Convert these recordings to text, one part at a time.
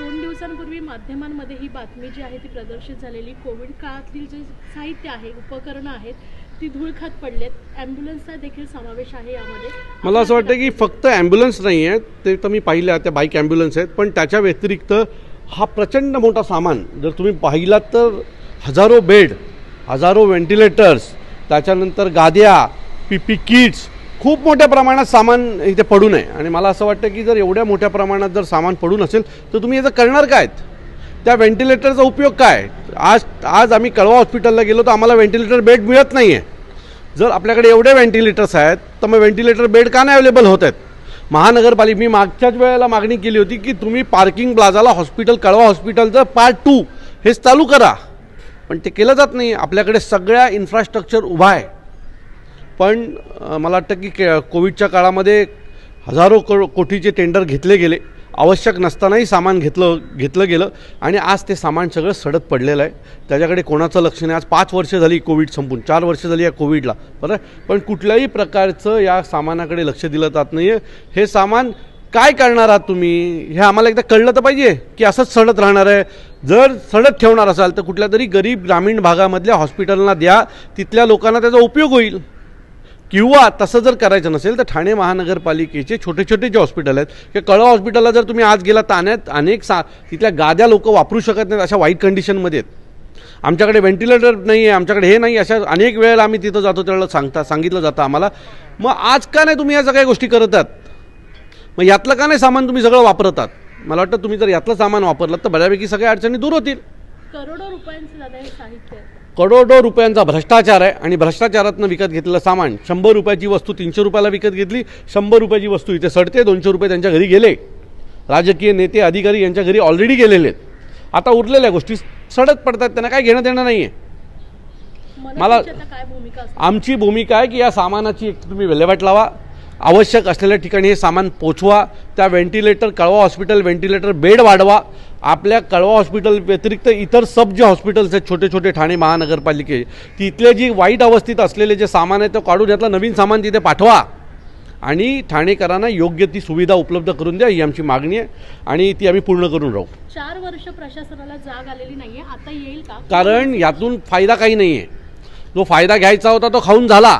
दोन दिवसांपूर्वी माध्यमांमध्ये ही बातमी जी आहे ती प्रदर्शित झालेली. कोविड काळातील जे साहित्य आहे उपकरणं आहेत ती धूळ खात पडलेत. ॲम्ब्युलन्सचा देखील समावेश आहे यामध्ये. मला असं वाटतं की फक्त ॲम्ब्युलन्स नाही आहे ते तर मी पाहिल्या त्या बाईक ॲम्ब्युलन्स आहेत पण त्याच्या व्यतिरिक्त हा प्रचंड मोठा सामान जर तुम्ही पाहिलात तर हजारो बेड हजारो व्हेंटिलेटर्स त्याच्यानंतर गाद्या पी पी किट्स खूप मोठ्या प्रमाणात सामान इथे पडू नये. आणि मला असं वाटतं की जर एवढ्या मोठ्या प्रमाणात जर सामान पडून असेल तर तुम्ही याचं करणार काय? त्या व्हेंटिलेटरचा उपयोग काय? आज आज आम्ही कळवा हॉस्पिटलला गेलो तर आम्हाला व्हेंटिलेटर बेड मिळत नाही आहे जर आपल्याकडे एवढे व्हेंटिलेटर्स आहेत तर मग व्हेंटिलेटर बेड का नाही अवेलेबल होत आहेत? महानगरपालिका मी मागच्याच वेळेला मागणी केली होती की तुम्ही पार्किंग प्लाझाला हॉस्पिटल कळवा हॉस्पिटलचं पार्ट टू हेच चालू करा. पण ते केलं जात नाही. आपल्याकडे सगळ्या इन्फ्रास्ट्रक्चर उभा आहे. पण मला वाटतं की के- कोविडच्या काळामध्ये हजारो को कोटीचे टेंडर घेतले गेले. आवश्यक नसतानाही सामान घेतलं घेतलं गेलं आणि आज ते सामान सगळं सडत पडलेलं आहे. त्याच्याकडे कोणाचं लक्ष नाही. आज पाच वर्ष झाली कोविड संपून. चार वर्ष झाली या कोविडला. बरं? पण कुठल्याही प्रकारचं या सामानाकडे लक्ष दिलं जात नाही आहे हे सामान काय करणार आहात तुम्ही? हे आम्हाला एकदा कळलं तर पाहिजे की असंच सडत राहणार आहे. जर सडत ठेवणार असाल तर कुठल्या तरी गरीब ग्रामीण भागामधल्या हॉस्पिटलना द्या. तिथल्या लोकांना त्याचा उपयोग होईल. किंवा तसं जर करायचं नसेल तर ठाणे महानगरपालिकेचे छोटे छोटे जे हॉस्पिटल आहेत किंवा कळवा हॉस्पिटलला जर तुम्ही आज गेला ताण्यात अनेक सा तिथल्या गाद्या लोक वापरू शकत नाहीत अशा वाईट कंडिशनमध्ये आहेत. आमच्याकडे व्हेंटिलेटर नाही आहे आमच्याकडे हे नाही अशा अनेक वेळेला आम्ही तिथं जातो त्यावेळेला सांगता सांगितलं जातं आम्हाला. मग आज का नाही तुम्ही या सगळ्या गोष्टी करत आहात? मग यातलं का नाही सामान तुम्ही सगळं वापरतात मला वाटतं तुम्ही जर यातलं सामान वापरलं तर बऱ्यापैकी सगळ्या अडचणी दूर होतील. करोडो रुपयांचं साहित्य करोडो रुपयांचा भ्रष्टाचार आहे आणि भ्रष्टाचारातनं विकत घेतलेलं सामान शंभर रुपयाची वस्तू तीनशे रुपयाला विकत घेतली शंभर रुपयाची वस्तू इथे सडते दोनशे रुपये त्यांच्या घरी गेले. राजकीय नेते अधिकारी यांच्या घरी ऑलरेडी गेलेले आहेत. आता उरलेल्या गोष्टी सडत पडतात त्यांना काय घेणं देणं नाही आहे मला- आमची भूमिका आहे की या सामानाची एक तुम्ही विल्हेवाट लावा. आवश्यक असलेल्या ठिकाणी हे सामान पोचवा त्या व्हेंटिलेटर कळवा हॉस्पिटल व्हेंटिलेटर बेड वाढवा. आपल्या कळवा हॉस्पिटल व्यतिरिक्त इतर सब जे हॉस्पिटल्स आहेत छोटे छोटे ठाणे महानगरपालिके तिथले जी वाईट अवस्थेत असलेले जे सामान आहे ते काढून यातलं नवीन सामान तिथे पाठवा. आणि ठाणेकरांना योग्य ती सुविधा उपलब्ध करून द्या ही आमची मागणी आहे. आणि ती आम्ही पूर्ण करून राहू. चार वर्ष प्रशासनाला जाग आलेली नाहीये. आता येईल का? कारण यातून फायदा काही नाही आहे जो फायदा घ्यायचा होता तो खाऊन झाला.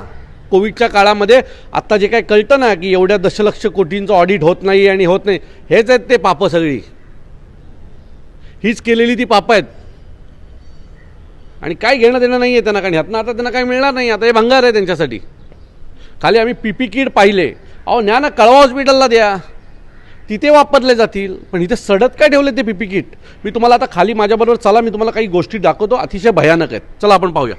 कोविडच्या काळामध्ये आत्ता जे काही कळतं ना की एवढ्या दशलक्ष कोटींचं ऑडिट होत नाही आणि होत नाही हेच आहेत ते पापं सगळी. हीच केलेली ती पापं आहेत. आणि काय घेणं देणं नाही आहे त्यांना कारण ह्यातनं आता त्यांना काय मिळणार नाही आता हे भंगार आहे त्यांच्यासाठी. खाली आम्ही पी पी किट पाहिले. अहो न्या ना कळवा हॉस्पिटलला द्या. तिथे वापरले जातील पण इथे सडत काय ठेवले ते पीपी किट? मी तुम्हाला आता खाली माझ्याबरोबर चला मी तुम्हाला काही गोष्टी दाखवतो अतिशय भयानक आहेत. चला आपण पाहूया.